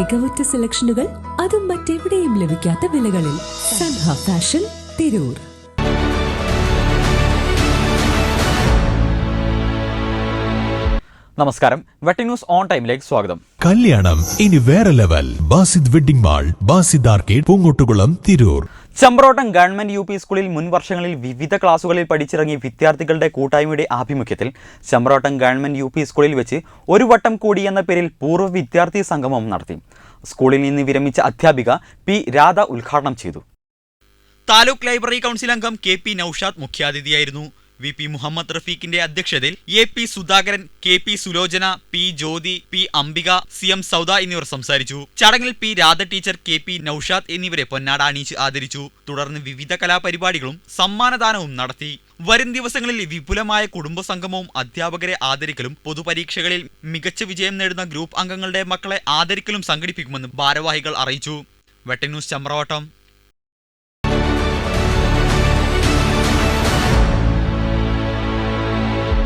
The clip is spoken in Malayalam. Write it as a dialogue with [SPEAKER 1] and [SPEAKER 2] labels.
[SPEAKER 1] മികവുറ്റ സെലക്ഷനുകൾ അതും മറ്റെവിടെയും ലഭിക്കാത്ത വിലകളിൽ. സൻഹ ഫാഷൻ തിരൂർ
[SPEAKER 2] നമസ്കാരം. വെട്ടി ന്യൂസ് ഓൺ ടൈമിലേക്ക് സ്വാഗതം.
[SPEAKER 3] കല്യാണം ഇനി വേറെ level. Basid wedding mall Basid arcade Poongottukulam Tirur.
[SPEAKER 2] Chembrottam government U P സ്കൂളിൽ മുൻ വർഷങ്ങളിൽ വിവിധ ക്ലാസുകളിൽ പഠിച്ചിറങ്ങിയ വിദ്യാർത്ഥികളുടെ കൂട്ടായ്മയുടെ ആഭിമുഖ്യത്തിൽ ചെമ്പ്രോട്ടം ഗവൺമെന്റ് യു പി സ്കൂളിൽ വെച്ച് ഒരു വട്ടം കൂടി എന്ന പേരിൽ പൂർവ വിദ്യാർത്ഥി സംഗമം നടത്തി. സ്കൂളിൽ നിന്ന് വിരമിച്ച അധ്യാപിക പി രാധ ഉദ്ഘാടനം ചെയ്തു. താലൂക്ക് ലൈബ്രറി കൗൺസിൽ അംഗം കെ പി നൌഷാദ് മുഖ്യാതിഥിയായിരുന്നു. വി പി മുഹമ്മദ് റഫീഖിന്റെ അധ്യക്ഷതയിൽ A P Sudhakaran K P Sulochana P Jyothi P Ambika C M Sauda എന്നിവർ സംസാരിച്ചു. ചടങ്ങിൽ P Radha teacher K P Naushad എന്നിവരെ പൊന്നാട അണിയിച്ച് ആദരിച്ചു. തുടർന്ന് വിവിധ കലാപരിപാടികളും സമ്മാനദാനവും നടത്തി. വരും ദിവസങ്ങളിൽ വിപുലമായ കുടുംബ സംഗമവും അധ്യാപകരെ ആദരിക്കലും പൊതുപരീക്ഷകളിൽ മികച്ച വിജയം നേടുന്ന ഗ്രൂപ്പ് അംഗങ്ങളുടെ മക്കളെ ആദരിക്കലും സംഘടിപ്പിക്കുമെന്ന് ഭാരവാഹികൾ അറിയിച്ചു. വെട്ടന്യൂസ് ചമ്രവട്ടം.